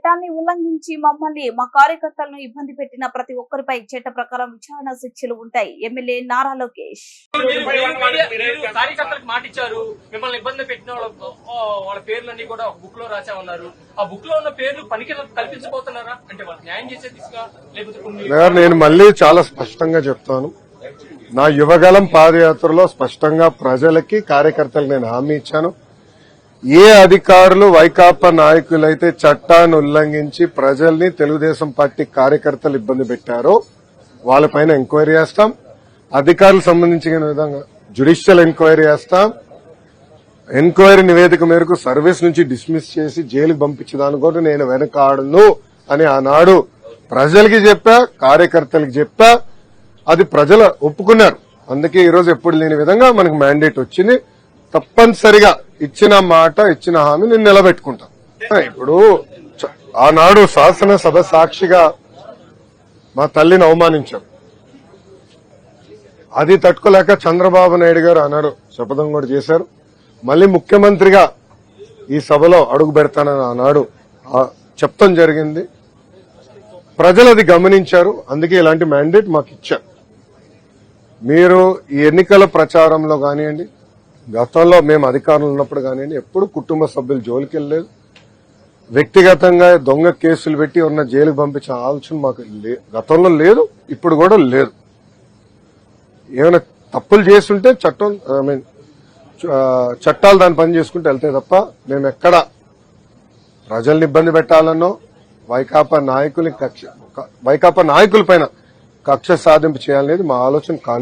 చట్టాన్ని ఉల్లంఘించి మమ్మల్ని మా కార్యకర్తలను ఇబ్బంది పెట్టిన ప్రతి ఒక్కరిపై చట్ట ప్రకారం విచారణ శిక్షలు ఉంటాయి. ఎమ్మెల్యే నారా లోకేష్. మీరు- మీరు- మీరు కార్యకర్తలకు మాట ఇచ్చారు. మిమ్మల్ని ఇబ్బంది పెట్టిన వాళ్ళ పేర్లన్నీ కూడా బుక్లో రాసామన్నారు ఆ బుక్లో ఉన్న పేర్లు పనికి కల్పించబోతున్నారా? అంటే వాళ్ళు న్యాయం చేసే దిశగా లేకపోతే నేను మళ్ళీ చాలా స్పష్టంగా చెప్తాను. నా యువగలం పాదయాత్రలో స్పష్టంగా ప్రజలకి కార్యకర్తలకు నేను హామీ ఇచ్చాను. ఏ అధికారులు వైకాపా నాయకులైతే చట్టాన్ని ఉల్లంఘించి ప్రజల్ని తెలుగుదేశం పార్టీ కార్యకర్తలు ఇబ్బంది పెట్టారో వాళ్ళపైన ఎంక్వైరీ చేస్తాం. అధికారులకు సంబంధించిన విధంగా జ్యుడిషియల్ ఎంక్వైరీ చేస్తాం. ఎంక్వైరీ నివేదిక మేరకు సర్వీస్ నుంచి డిస్మిస్ చేసి జైలుకు పంపించడానికి కూడా నేను వెనకాడను అని ఆనాడు ప్రజలకి చెప్పా కార్యకర్తలకు చెప్పా. అది ప్రజలు ఒప్పుకున్నారు. అందుకే ఈరోజు ఎప్పుడు లేని విధంగా మనకు మ్యాండేట్ వచ్చింది. తప్పనిసరిగా ఇచ్చిన మాట ఇచ్చిన హామీ నేను నిలబెట్టుకుంటాను ఇప్పుడు ఆనాడు శాసనసభ సాక్షిగా మా తల్లిని అవమానించారు అది తట్టుకోలేక చంద్రబాబు నాయుడు గారు ఆనాడు శపథం కూడా చేశారు. మళ్ళీ ముఖ్యమంత్రిగా ఈ సభలో అడుగు పెడతానని ఆనాడు చెప్తాం జరిగింది. ప్రజలు అది గమనించారు అందుకే ఇలాంటి మ్యాండేట్ మాకు ఇచ్చారు మీరు ఈ ఎన్నికల ప్రచారంలో కానివ్వండి గతంలో మేము అధికారంలో ఉన్నప్పుడు కానివ్వండి ఎప్పుడు కుటుంబ సభ్యులు జోలికి వెళ్ళలేదు. వ్యక్తిగతంగా దొంగ కేసులు పెట్టి ఉన్న జైలుకు పంపించే ఆలోచన మాకు లే- గతంలో లేదు ఇప్పుడు కూడా లేదు. ఏమైనా తప్పులు చేస్తుంటే చట్టం ఐ మీన్ చట్టాలు దాని పని చేసుకుంటూ వెళ్తే తప్ప మేము ఎక్కడ ప్రజల్ని ఇబ్బంది పెట్టాలనో వైకాపా నాయకుల కక్ష వైకాపా నాయకుల పైన కక్ష సాధింపు చేయాలనేది మా ఆలోచన కాదు